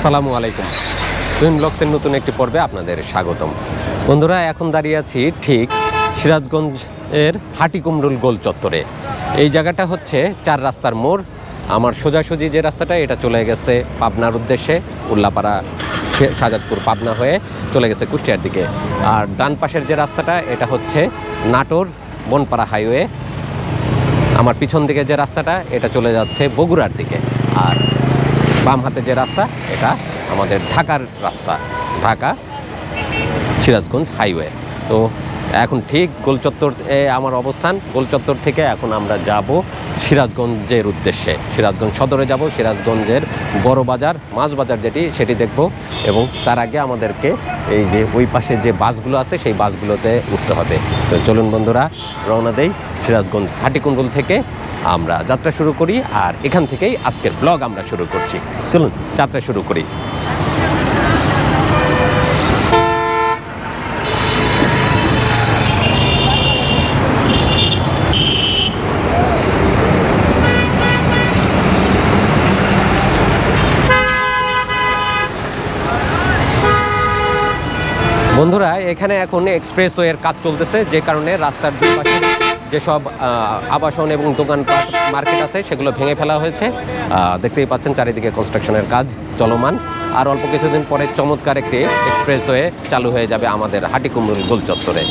আসসালামু আলাইকুম। টুইন ব্লগসের নতুন একটি পর্বে আপনাদের স্বাগতম। বন্ধুরা, এখন দাঁড়িয়ে আছি ঠিক সিরাজগঞ্জ সিরাজগঞ্জের হাটিকুমরুল গোল চত্বরে। এই জায়গাটা হচ্ছে চার রাস্তার মোড়। আমার সোজাসুজি যে রাস্তাটা, এটা চলে গেছে পাবনার উদ্দেশ্যে, উল্লাপাড়া শাহজাদপুর পাবনা হয়ে চলে গেছে কুষ্টিয়ার দিকে। আর ডান পাশের যে রাস্তাটা, এটা হচ্ছে নাটোর বনপাড়া হাইওয়ে। আমার পিছন দিকে যে রাস্তাটা, এটা চলে যাচ্ছে বগুড়ার দিকে। আর বাম হাতে যে রাস্তা এটা আমাদের ঢাকার রাস্তা, ঢাকা, সিরাজগঞ্জ হাইওয়ে। তো এখন ঠিক গোলচত্বর আমার অবস্থান গোলচত্বর থেকে এখন আমরা যাব সিরাজগঞ্জের উদ্দেশ্যে। সিরাজগঞ্জ সদরে যাব, সিরাজগঞ্জের বড় বাজার, মাছ বাজার যেটি, সেটি দেখব। এবং তার আগে আমাদেরকে এই যে ওই পাশে যে বাসগুলো আছে, সেই বাসগুলোতে উঠতে হবে। তো চলুন বন্ধুরা, রওনা দেই সিরাজগঞ্জ হাটিকুণ্ডল থেকে। আমরা যাত্রা শুরু করি আর এখান থেকেই আজকের ব্লগ আমরা শুরু করছি। চলুন, যাত্রা শুরু করি। বন্ধুরা, এখানে এখন এক্সপ্রেসওয়ের কাজ চলতেছে, যে কারণে রাস্তার দুই পাশে যেসব আবাসন এবং দোকান মার্কেট আছে, সেগুলো ভেঙে ফেলা হয়েছে। দেখতেই পাচ্ছেন চারিদিকে কনস্ট্রাকশনের কাজ চলমান। আর অল্প কিছুদিন পরে চমৎকার একটি এক্সপ্রেসওয়ে চালু হয়ে যাবে আমাদের হাটিকুমরুল গোল চত্বরে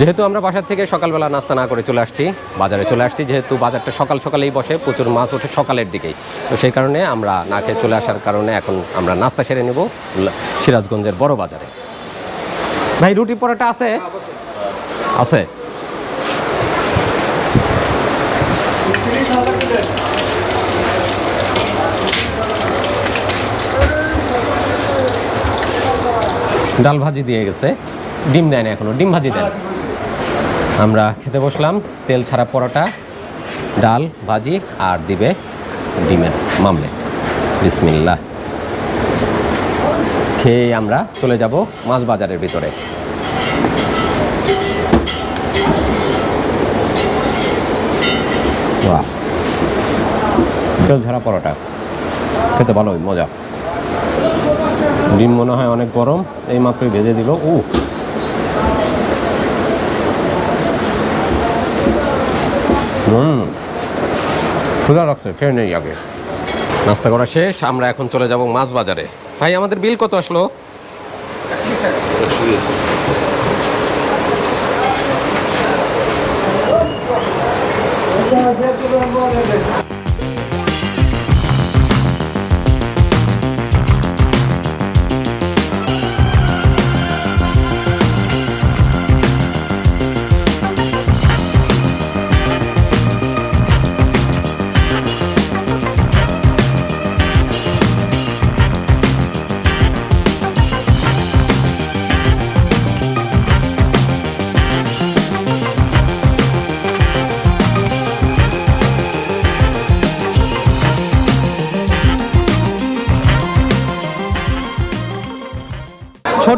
যেহেতু আমরা বাসার থেকে সকালবেলা নাস্তা না করে চলে আসছি, বাজারে চলে আসছি, যেহেতু বাজারটা সকাল সকালেই বসে, প্রচুর মাছ ওঠে সকালের দিকেই। তো সেই কারণে আমরা না খেয়ে চলে আসার কারণে এখন আমরা নাস্তা সেরে নেব সিরাজগঞ্জের বড় বাজারে। ভাই, রুটি পরোটা আছে? আছে। ডাল ভাজি দিয়ে গেছে। ডিম দেয় না এখনও। ডিম ভাজি দেন। আমরা খেতে বসলাম, তেল ছাড়া পরোটা, ডাল, ভাজি আর দিবে ডিমের মামলে। বিসমিল্লাহ। খেয়ে আমরা চলে যাব মাছ বাজারের ভিতরে। তেল ছাড়া পরোটা। খেতে ভালোই, মজা। ডিম মনে হয় অনেক গরম, এই মাত্রই ভেজে দিল। উ হুম। ক্ষুধা লাগছে খেয়ে নেই আগে। নাস্তা করা শেষ আমরা এখন চলে যাব মাছ বাজারে। ভাই আমাদের বিল কত আসলো?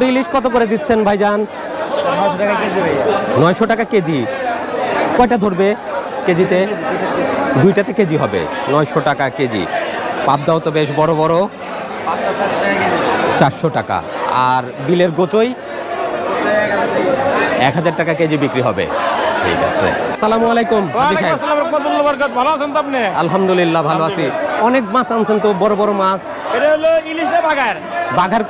ছোট ইলিশ কত করে দিচ্ছেন ভাইজান? নশো টাকা কেজি নয়শো টাকা কেজি। কয়টা ধরবে কেজিতে? দুইটাতে কেজি হবে নয়শো টাকা কেজি। পাবদাও তো বেশ বড় বড়। চারশো টাকা আর বিলের গোচই? এক হাজার টাকা কেজি বিক্রি হবে। ঠিক আছে। সালামু আলাইকুম হাজি ভালো আছেন তো আপনি? আলহামদুলিল্লাহ ভালো আছি। অনেক মাছ আনছেন তো বড় বড় মাছ। এটা হলো ইলিশে বাগার বাঘার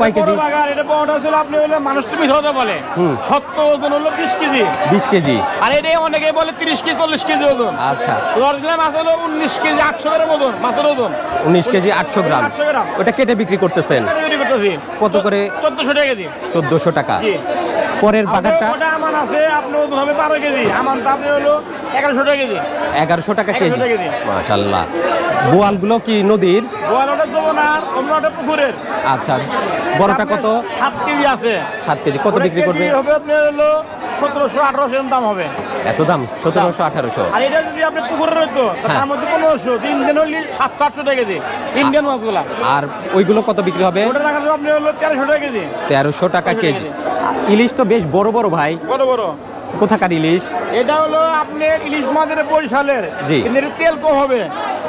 কয় কেজি? এটা বড়টা ছিল আপনি হলো মানুষ তুমি বলে। সত্য ওজন হলো বিশ কেজি। বিশ কেজি। আর এটা অনেকে বলে তিরিশ কেজি চল্লিশ কেজি ওজন। আচ্ছা। অরিজিনাল মাছ হলো উনিশ কেজি আটশো গ্রাম ওজন মাছের ওজন। উনিশ কেজি আটশো গ্রাম। 800 গ্রাম। ওটা কেটে বিক্রি করতেছেন? কত করে? চোদ্দশো টাকা কেজি। চোদ্দশো টাকা। পরের আর ওটা আমার আছে? আপনি হবে বারো কেজি। আমার আপনি হলো এগারোশো টাকা কেজি। এগারোশো টাকা 1100 কেজি। টাকা কেজি। মাশাল্লাহ বোয়ালগুলো কি নদীর? দেবো না ওটা পুকুরের। আচ্ছা বড়টা কত? সাত কেজি আছে। সাত কেজি। কত বিক্রি করবে? হবে আপনি হলো সতেরোশো আঠারোশো দাম হবে। এত দাম? সতেরোশো আঠারোশো? আর এটা যদি আপনি পুকুরে রইতো হ্যাঁ। তার মধ্যে পনেরোশো ইন্ডিয়ান হলে সাতশো আটশো টাকা কেজি ইন্ডিয়ান মাছগুলা। আর ওইগুলো কত বিক্রি হবে? ওটা যাবে আপনি হলো তেরোশো টাকা কেজি। তেরোশো টাকা কেজি। ইলিশ তো বেশ বড় বড় ভাই। বড় বড়। কোথাকার ইলিশ? এটা হলো আপনার ইলিশ মাছের বরিশালের। জি। কিন্তু তেল কম হবে।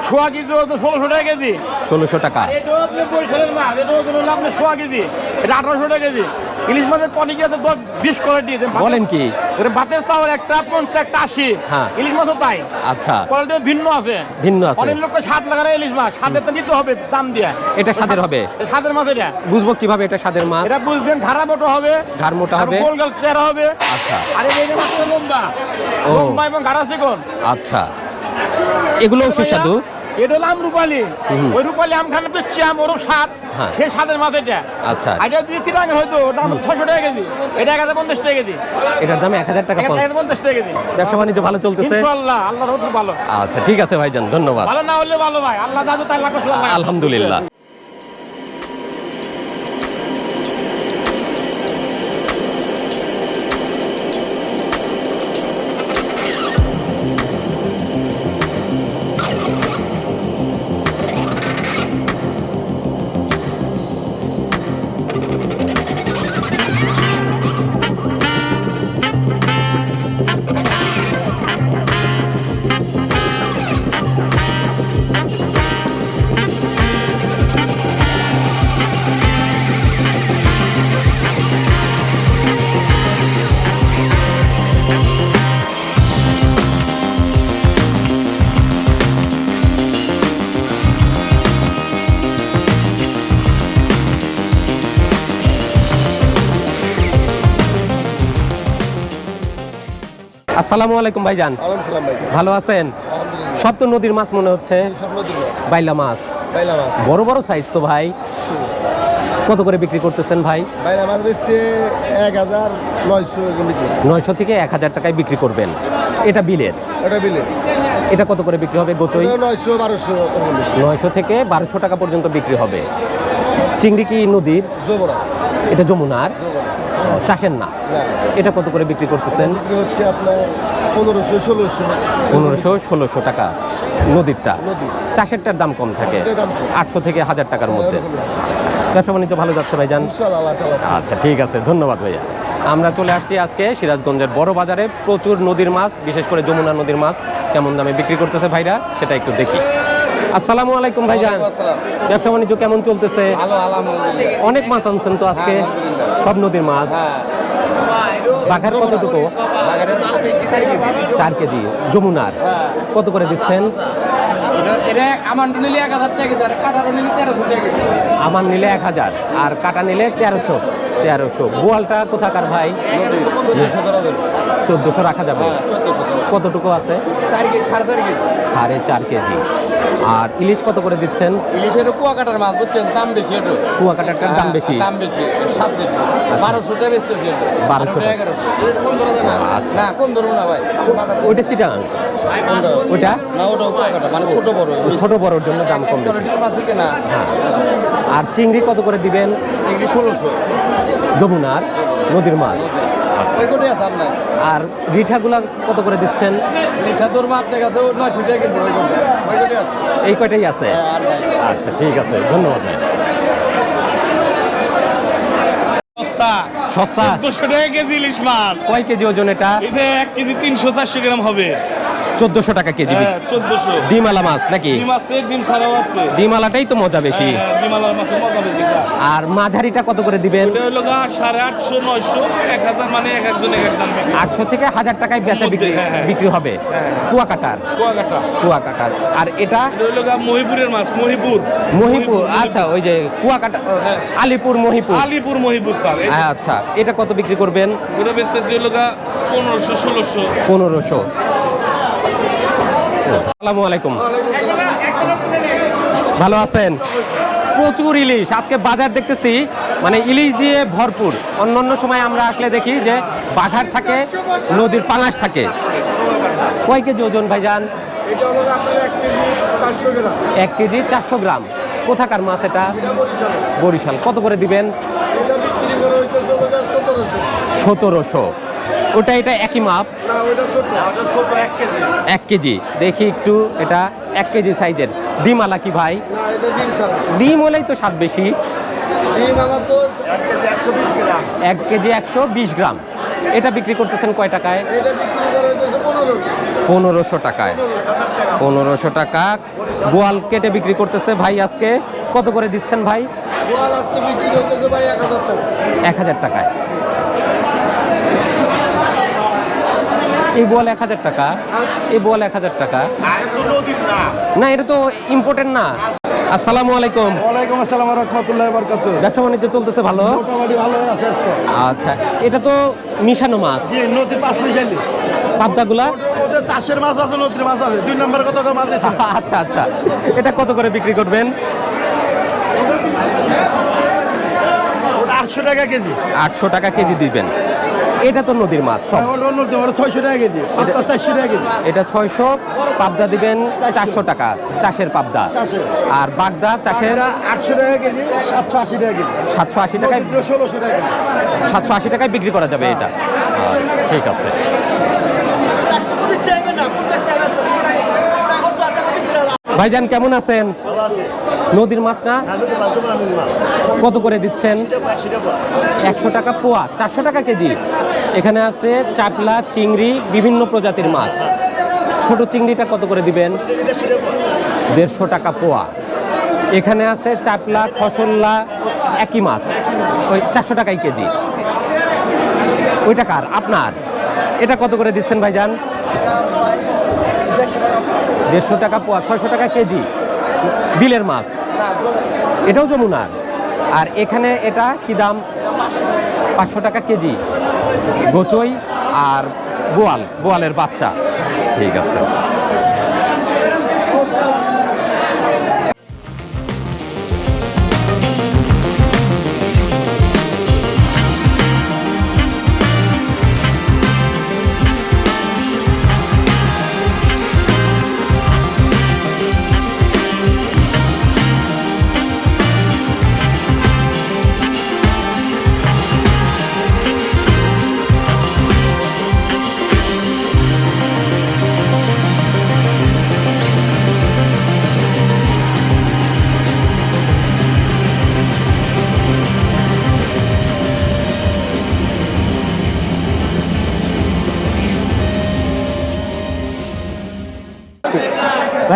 সোয়া কেজি ওজন ষোলোশো টাকা কেজি। ষোলোশো টাকা। এটাও আপনি বরিশালের মাছ। এটা ওজন হলো আপনার সোয়া কেজি। এটা আঠারোশো টাকা কেজি। ইলিশ মাছের কোয়ালিটি আছে দশ বিশ কোয়ালিটি। বলেন কি? ভাতের চাউল একটা পঞ্চাশ একটা আশি। হ্যাঁ। ইলিশ মাছও তাই। আচ্ছা। কোয়ালিটি ভিন্ন আছে। ভিন্ন আছে। অনেক স্বাদ লাগারে ইলিশ মাছ। তো নিতে হবে দাম দিয়ে। এটা স্বাদের হবে? স্বাদের মাছ এটা। বুঝব কীভাবে এটা স্বাদের মাছ? এটা বুঝবেন ঘাড়া মোটো হবে। ঘাড় মোটা হবে। গোল হবে। আচ্ছা। আর এই ও। লম্বা এবং ঘাড়া চিকন আচ্ছা। এগুলো সুস্বাদু? এটা হলো আম রূপালি। ওই রূপালি আম খানে পেয়েছি আম ওরও স্বাদ। হ্যাঁ। সেই স্বাদের মাছ এটা। আচ্ছা। এটা দিয়ে চিটাঙ্গে হয়তো ওটা আমার ছশো টাকা কেজি। এটা এক হাজার পঞ্চাশ টাকা কেজি। এটার দাম এক হাজার টাকা পঞ্চাশ। কেজি। ব্যবসা বাণিজ্য ভালো চলতেছে? রহমত ভালো। আচ্ছা ঠিক আছে ভাইজান ধন্যবাদ। ভালো না হলে ভালো ভাই। আল্লাহ দাদু তাই আলহামদুলিল্লাহ। আসসালামু আলাইকুম ভাইজান। ভালো আছেন? সব তো নদীর মাছ মনে হচ্ছে বাইলা মাছ। বড় বড় সাইজ তো ভাই। কত করে বিক্রি করতেছেন ভাই? বাইলা মাছ বেচছে এক হাজার নয়শো নয়শো থেকে এক হাজার টাকায় বিক্রি করবেন। এটা বিলের? ওটা বিলে এটা কত করে বিক্রি হবে গোচই? নয়শো বারোশো নয়শো থেকে বারোশো টাকা পর্যন্ত বিক্রি হবে। চিংড়ি কি নদীর? এটা যমুনার। চাষের না। এটা কত করে বিক্রি করতেছেন? হচ্ছে আপনার পনেরোশো ষোলোশো। পনেরোশো ষোলোশো টাকা নদীরটা। নদী। চাষেরটার দাম কম থাকে। আটশো থেকে হাজার টাকার মধ্যে। ব্যবসা বাণিজ্য ভালো যাচ্ছে ভাইজান? আচ্ছা ঠিক আছে। ধন্যবাদ ভাইয়া। আমরা চলে আসছি আজকে সিরাজগঞ্জের বড় বাজারে। প্রচুর নদীর মাছ বিশেষ করে যমুনা নদীর মাছ। কেমন দামে বিক্রি করতেছে ভাইরা সেটা একটু দেখি। আসসালামু আলাইকুম ভাইজান। ব্যবসা বাণিজ্য কেমন চলতেছে? অনেক মাছ আনছেন তো আজকে। সব নদীর মাছ। বাঘার কতটুকু? চার কেজি। যমুনার। কত করে দিচ্ছেন? এটা আমার নিলে এক হাজার আর কাটা নিলে তেরোশো। তেরোশো। গোয়ালটা কোথাকার ভাই? চোদ্দোশো রাখা যাবে। কতটুকু আছে? সাড়ে চার কেজি। আর ইলিশ কত করে দিচ্ছেন? ইলিশের কুয়া কাটার মাছ বুঝছেন? দাম বেশি একটু। কুয়া কাটারটার দাম বেশি। দাম বেশি স্বাদ বেশি। বারোশো টাকা বেচতেছি এটা। 1200 বারোশো আচ্ছা। না কোন ধরুন না ভাই। ওইটা চিটাং? ওইটা? না ওটা কুয়া কাটা মানে ছোট বড়। ছোট বড়োর জন্য দাম কম বেশি। না আর চিংড়ি কত করে দিবেন? এগুলি ষোলোশো। যমুনার নদীর মাছ। আর নাই আর রিঠাগুলা কত করে দিচ্ছেন? এই কয়টাই আছে? হ্যাঁ, আচ্ছা ঠিক আছে ধন্যবাদ সস্তা। সস্তা? টাকা কেজি ইলিশ মাছ। কয় কেজি ওজন এটা? এটা এক কেজি তিনশো চারশো গ্রাম হবে। চোদ্দশো টাকা কেজি হ্যাঁ চোদ্দশো। ডিমালা মাছ নাকি? ডিমালাটাই তো মজা বেশি। হ্যাঁ, ডিমালার মাছের মজা বেশি আর মাঝারিটা কত করে দিবেন? আটশো থেকে হাজার টাকায় বেচা বিক্রি হ্যাঁ, হ্যাঁ। বিক্রি হবে। হ্যাঁ। কুয়াকাটার। কুয়াকাটা। কুয়াকাটার। আর এটা? মহিপুরের মাছ মহিপুর। মহিপুর আচ্ছা ওই যে কুয়াকাটা হ্যাঁ। আলিপুর মহিপুর। আলিপুর মহিপুর স্যার আচ্ছা এটা কত বিক্রি করবেন? ওটা বেচতেছি হলো পনেরোশো ষোলোশো। পনেরোশো। আসসালামু আলাইকুম। ভালো আছেন? প্রচুর ইলিশ। আজকে বাজার দেখতেছি মানে ইলিশ দিয়ে ভরপুর। অন্য অন্য সময় আমরা আসলে দেখি যে বাঘার থাকে নদীর পাঙাশ থাকে। কয় কেজি ওজন ভাইজান? এক কেজি চারশো গ্রাম। কোথাকার মাছ এটা? বরিশাল। কত করে দিবেন? সতেরোশো। ওটা এটা একই মাপ। এক কেজি। দেখি একটু এটা এক কেজি সাইজের। ডিমালা কি ভাই? ডিম হলেই তো স্বাদ বেশি। ডিম এক কেজি একশো বিশ গ্রাম। এটা বিক্রি করতেছেন কয় টাকায়? পনেরোশো টাকায়। পনেরোশো টাকা। গোয়াল কেটে বিক্রি করতেছে ভাই আজকে। কত করে দিচ্ছেন ভাই? এক হাজার টাকায়। এই বল এক হাজার টাকা এই বল এক হাজার টাকা। না এটা তো ইম্পর্টেন্ট না। আসসালামু আলাইকুম। ওয়ালাইকুম আসসালাম রহমতুল্লাহ বরকাত ব্যবসা বাণিজ্য চলতেছে ভালো? মোটামুটি ভালো আছে আজকে। আচ্ছা এটা তো মিশানো মাছ। জি নদীর পাঁচ মিশাইলি। পাবদাগুলা? ওদের চাষের মাছ আছে নদীর মাছ আছে। দুই নম্বর কত করে মাছ আছে আচ্ছা আচ্ছা। এটা কত করে বিক্রি করবেন? আটশো টাকা কেজি। আটশো টাকা কেজি দিবেন। এটা তো নদীর মাছ সব। ছয়শো টাকা কেজি। চারশো টাকা কেজি। এটা ছয়শো পাবদা দিবেন চারশো। টাকা চাষের পাবদা। আর বাগদা চাষের আটশো টাকা কেজি সাতশো আশি টাকা কেজি। সাতশো আশি টাকায় ষোলোশো টাকা সাতশো আশি টাকায় বিক্রি করা যাবে এটা। ঠিক আছে। ভাইজান কেমন আছেন? নদীর মাছ না? কত করে দিচ্ছেন? একশো টাকা পোয়া চারশো টাকা কেজি। এখানে আছে চাপলা চিংড়ি বিভিন্ন প্রজাতির মাছ। ছোট চিংড়িটা কত করে দিবেন? দেড়শো টাকা পোয়া। এখানে আছে চাপলা খসল্লা একই মাছ। ওই চারশো টাকাই কেজি। ওইটা কার? আপনার। এটা কত করে দিচ্ছেন ভাইজান? দেড়শো টাকা ছয়শো টাকা কেজি বিলের মাছ। এটাও যমুনার। আর এখানে এটা কি দাম? পাঁচশো টাকা কেজি। গোচই আর গোয়াল গোয়ালের বাচ্চা। ঠিক আছে।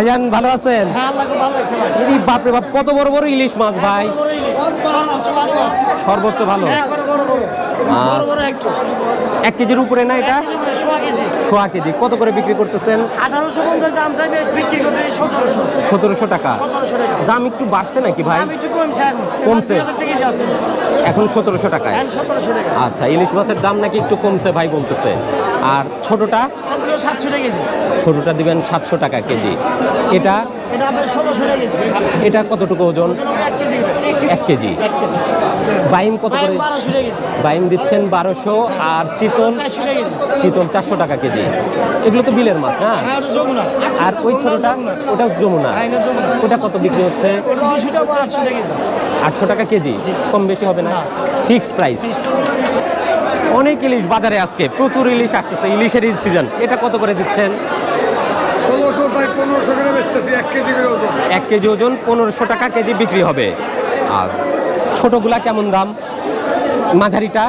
ভাইজান ভালো আছেন? বাপরে বাপ কত বড় বড় ইলিশ মাছ ভাই? সর্বোচ্চ ভালো। আর এক কেজির উপরে না এটা? সোয়া কেজি। কত করে বিক্রি করতেছেন? আঠারোশো পঞ্চাশ দাম চাইবে বিক্রি করতে সতেরোশো। সতেরোশো টাকা। দাম একটু বাড়ছে নাকি ভাই? একটু কমছে এখন। সতেরোশো টাকা। আচ্ছা ইলিশ মাছের দাম নাকি একটু কমছে ভাই বলতেছে। আর ছোটটা? সাতশো টাকা কেজি। ছোটটা দিবেন সাতশো টাকা কেজি। এটা? এটা কতটুকু ওজন? এক কেজি। বাইম কত করে? বাইম দিচ্ছেন বারোশো আর চিতল? চিতল চারশো টাকা কেজি। এগুলো তো বিলের মাছ না? হ্যাঁ আর ওই ছোটটা ওটা যমুনা। হ্যাঁ। ওটা কত বিক্রি হচ্ছে? আটশো টাকা কেজি? কম বেশি হবে না? Fixed price. অনেক ইলিশ বাজারে আজকে। প্রচুর ইলিশ আসতেছে। ইলিশের সিজন এটা কত করে দিচ্ছেন? ষোলোশো পনেরোশো এক কেজি ওজন। এক কেজি ওজন পনেরোশো টাকা কেজি বিক্রি হবে। আর ছোটগুলা কেমন দাম? মাঝারিটা?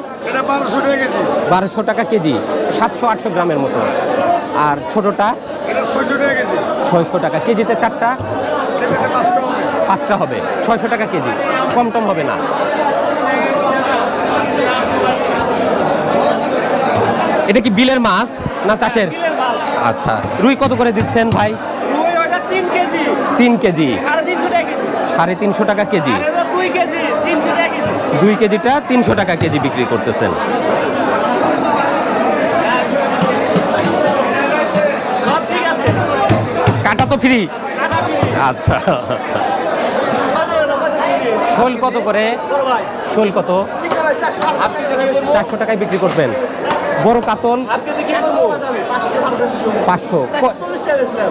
বারোশো টাকা কেজি। বারোশো টাকা কেজি। সাতশো আটশো গ্রামের মতো। আর ছোটটা? এটা ছয়শো টাকা কেজিতে চারটা? কেজিতে পাঁচটা হবে। ছয়শো টাকা কেজি। কম টম হবে না। এটা কি বিলের মাছ না চাষের? আচ্ছা। রুই কত করে দিচ্ছেন ভাই? তিন কেজি। সাড়ে তিনশো টাকা কেজি। দুই কেজিটা তিনশো টাকা কেজি বিক্রি করতেছেন। কাটা তো ফ্রি আচ্ছা। শোল কত করে? শোল কত? চারশো টাকায় বিক্রি করবেন। বড় কাতল? পাঁচশো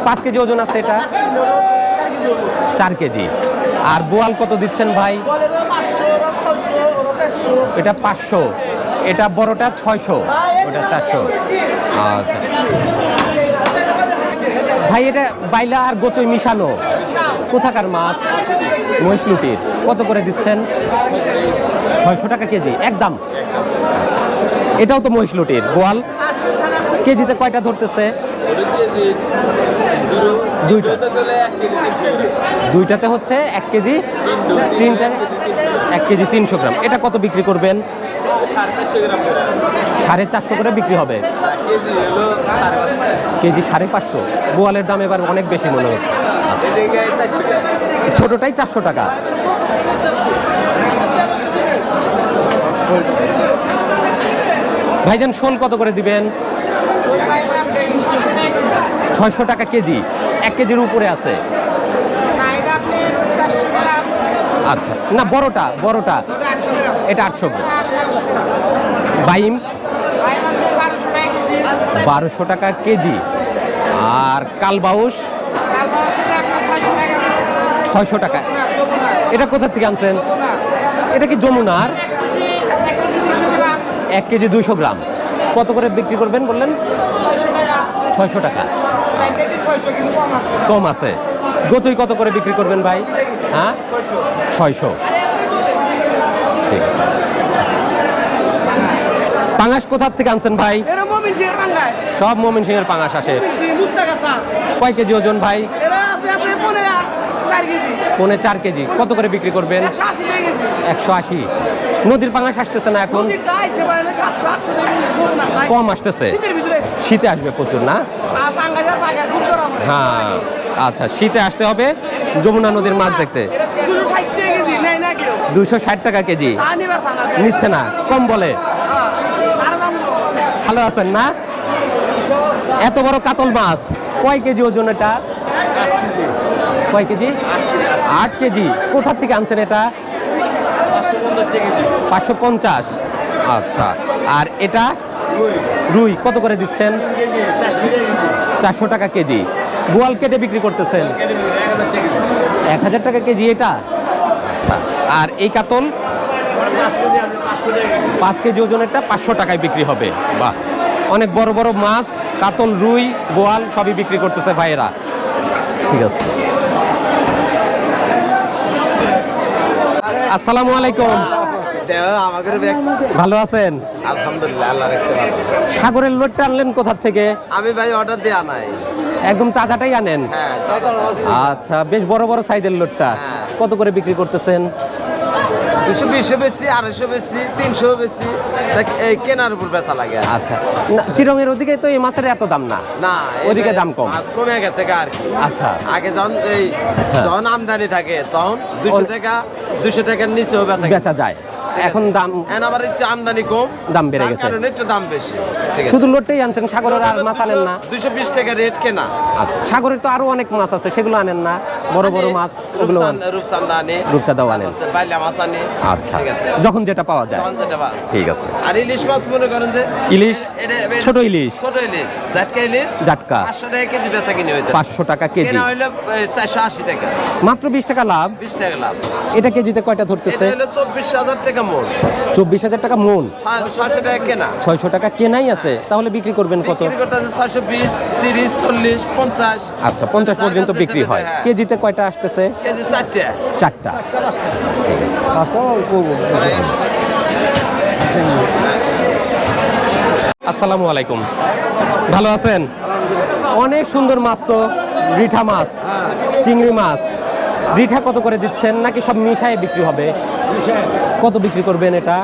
পাঁচ কেজি ওজন আছে এটা? চার কেজি। আর বোয়াল কত দিচ্ছেন ভাই? এটা পাঁচশো। এটা বড়টা ছয়শো। ওটা চারশো। আচ্ছা। ভাই এটা বাইলা আর গোচই মিশানো কোথাকার মাছ? মহিষলুটির কত করে দিচ্ছেন? ছয়শো টাকা কেজি একদম। এটাও তো মহিষলুটির গোয়াল কেজিতে কয়টা ধরতেছে? দুইটা। দুইটাতে হচ্ছে এক কেজি, তিনটা এক কেজি তিনশো গ্রাম। এটা কত বিক্রি করবেন? সাড়ে চারশো করে বিক্রি হবে। কেজি সাড়ে পাঁচশো। বোয়ালের দাম এবার অনেক বেশি মনে হচ্ছে। ছোটটাই চারশো টাকা। ভাইজান শোল কত করে দিবেন? ছয়শো টাকা কেজি। এক কেজির উপরে আছে। আচ্ছা। না বড়টা বড়টা। এটা আটশো বাইম? বারোশো টাকা কেজি। আর কালবাউস? ছয়শো টাকা। এটা কোথা থেকে আনছেন? এটা কি যমুনার? এক কেজি দুইশো গ্রাম। কত করে বিক্রি করবেন বললেন? ছয়শো টাকা। কম আছে। গোচই কত করে বিক্রি করবেন ভাই? হ্যাঁ? ছয়শো। ঠিক আছে পাঙাশ কোথার থেকে আনছেন ভাই? এরা মমিন সব মমিন সিংয়ের পাঙাশ আসে। কয় কেজি ওজন ভাই? এরা আছে আপনি পনেরো চার কেজি। পৌনে চার কেজি। কত করে বিক্রি করবেন? একশো আশি নদীর পাঙাশ আসতেছে না এখন। কম আসতেছে। শীতে আসবে প্রচুর না? হ্যাঁ। আচ্ছা শীতে আসতে হবে যমুনা নদীর মাছ দেখতে। দুশো ষাট টাকা কেজি। নিচ্ছে না, কম বলে। ভালো আছেন না? এত বড় কাতল মাছ, কয় কেজি ওজন এটা? কয় কেজি? আট কেজি। কোথার থেকে আনছেন এটা? পাঁচশো পঞ্চাশ। আচ্ছা আর এটা? রুই। কত করে দিচ্ছেন? চারশো টাকা কেজি। গোয়াল কেটে বিক্রি করতেছেন। এক হাজার টাকা কেজি এটা? আচ্ছা আর এই কাতল? পাঁচ কেজি ওজনেরটা পাঁচশো টাকায় বিক্রি হবে। বাহ, অনেক বড় বড় মাছ, কাতল, রুই, গোয়াল সবই বিক্রি করতেছে ভাইয়েরা। ঠিক আছে। আসসালামু আলাইকুম। ভালো আছেন? আলহামদুলিল্লাহ আল্লাহ সাগরের লোডটা আনলেন কোথা থেকে? আমি ভাই অর্ডার দেওয়া নাই। একদম তাজাটাই আনেন? হ্যাঁ আচ্ছা বেশ বড় বড় সাইজের লোডটা হ্যাঁ। কত করে বিক্রি করতেছেন? দুশো বেশি আড়াইশো বেশি তিনশো বেশি। এই কেনার উপর বেচা লাগে। আচ্ছা চিরঙের ওদিকে তো এই মাছের এত দাম না। না ওদিকে দাম কম। মাছ কমে গেছে গা আর কি। আচ্ছা। আগে যখন এই হ্যাঁ। যখন আমদানি থাকে তখন দুশো টাকা দুশো টাকার নিচেও বেচা বেচা যায়। এখন দাম এখন আবার একটু আমদানি কম। দাম বেড়ে গেছে। কারণে একটু দাম বেশি। ঠিক আছে। শুধু লোডটাই আনছেন সাগরের আর মাছ আনেন না। দুশো বিশ টাকা রেট কেনা। আচ্ছা সাগরের তো আরও অনেক মাছ আছে সেগুলো আনেন না। বড় বড় মাছ ওগুলো রূপসান্দা আনে। রূপচাঁদাও আনেন। বাইলা মাছ আনে। আচ্ছা। ঠিক আছে। যখন যেটা পাওয়া যায়। তখন যেটা পাওয়া- ঠিক আছে। আর ইলিশ মাছ মনে করেন যে ইলিশ? এটা এটা- ছোট ইলিশ। ছোট ইলিশ। জাটকা ইলিশ? জাটকা। পাঁচশো টাকা কেজি বেচা কিনে হইতে। পাঁচশো টাকা কেজি। কেনা হইল চারশো আশি টাকা। মাত্র বিশ টাকা লাভ। বিশ টাকা লাভ। এটা কেজিতে কয়টা এটা ধরতেছে হলো চব্বিশ হাজার টাকা মোট চব্বিশ হাজার টাকা মন। ছয়শো টাকা কেনা? ছয়শো টাকা কেনাই আছে। তাহলে বিক্রি করবেন কত? বিক্রি করতে আছে ছয়শো বিশ তিরিশ চল্লিশ পঞ্চাশ। আচ্ছা পঞ্চাশ পর্যন্ত বিক্রি হয়। হ্যাঁ। কেজিতে কয়টা আসতেছে? কেজি চারটে। চারটা। আসসালামু আলাইকুম। ভালো আছেন? অনেক সুন্দর মাছ তো রিঠা মাছ চিংড়ি মাছ। রিঠা কত করে দিচ্ছেন? নাকি সব মিশায় বিক্রি হবে? কত বিক্রি করবেন এটা?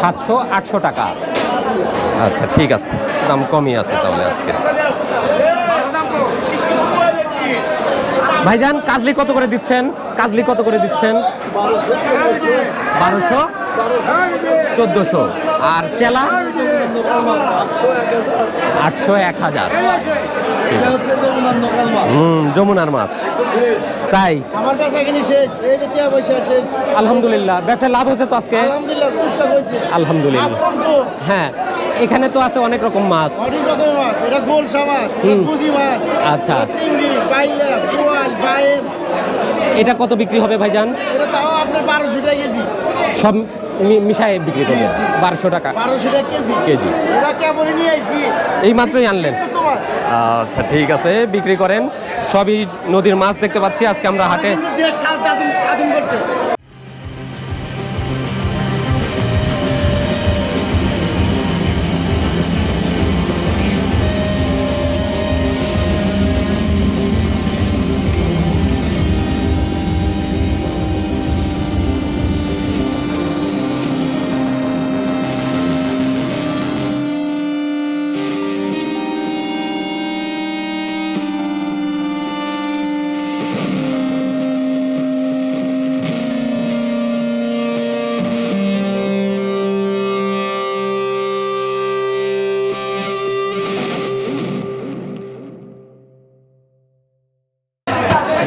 সাতশো আটশো। টাকা। আচ্ছা ঠিক আছে। দাম কমই আছে তাহলে আজকে। ভাইজান কাজলি কত করে দিচ্ছেন? কাজলি কত করে দিচ্ছেন? বারোশো? চোদ্দোশো। আর চেলা? আটশো এক হাজার। হুম যমুনার মাছ। তাই? আমার কাছে এখানে শেষ। এই যে টিয়া পয়সা শেষ। আলহামদুলিল্লাহ। ব্যবসা লাভ হয়েছে তো আজকে? আলহামদুলিল্লাহ টুকটাক হয়েছে। হ্যাঁ এখানে তো আছে অনেক রকম মাছ। অনেক রকমের মাছ। এটা গোলসা মাছ এটা পুঁজি মাছ। আচ্ছা। এটা চিংড়ি বাইলা পোয়াল বাইম এটা কত বিক্রি হবে ভাইজান? এটা তাও আপনার বারোশো টাকা কেজি। সব মি- মিশায় বিক্রি করবেন বারোশো টাকা। কেজি। এই মাত্রই আনলেন। আচ্ছা ঠিক আছে বিক্রি করেন। সবই নদীর মাছ দেখতে পাচ্ছি। আজকে আমরা হাটে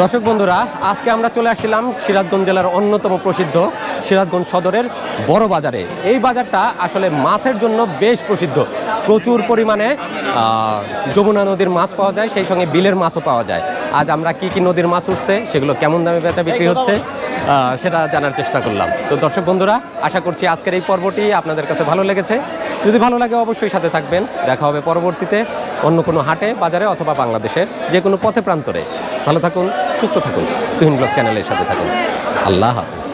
দর্শক বন্ধুরা আজকে আমরা চলে আসছিলাম সিরাজগঞ্জ জেলার অন্যতম প্রসিদ্ধ সিরাজগঞ্জ সদরের বড় বাজারে। এই বাজারটা আসলে মাছের জন্য বেশ প্রসিদ্ধ। প্রচুর পরিমাণে যমুনা নদীর মাছ পাওয়া যায় সেই সঙ্গে বিলের মাছও পাওয়া যায়। আজ আমরা কি কি নদীর মাছ উঠছে সেগুলো কেমন দামে বেচা বিক্রি হচ্ছে সেটা জানার চেষ্টা করলাম। তো দর্শক বন্ধুরা আশা করছি আজকের এই পর্বটি আপনাদের কাছে ভালো লেগেছে। যদি ভালো লাগে অবশ্যই সাথে থাকবেন। দেখা হবে পরবর্তীতে অন্য কোনো হাটে বাজারে অথবা বাংলাদেশের যে কোনো পথে প্রান্তরে। ভালো থাকুন সুস্থ থাকুন। তুহিন ব্লগ চ্যানেলের সাথে থাকুন। আল্লাহ হাফিজ।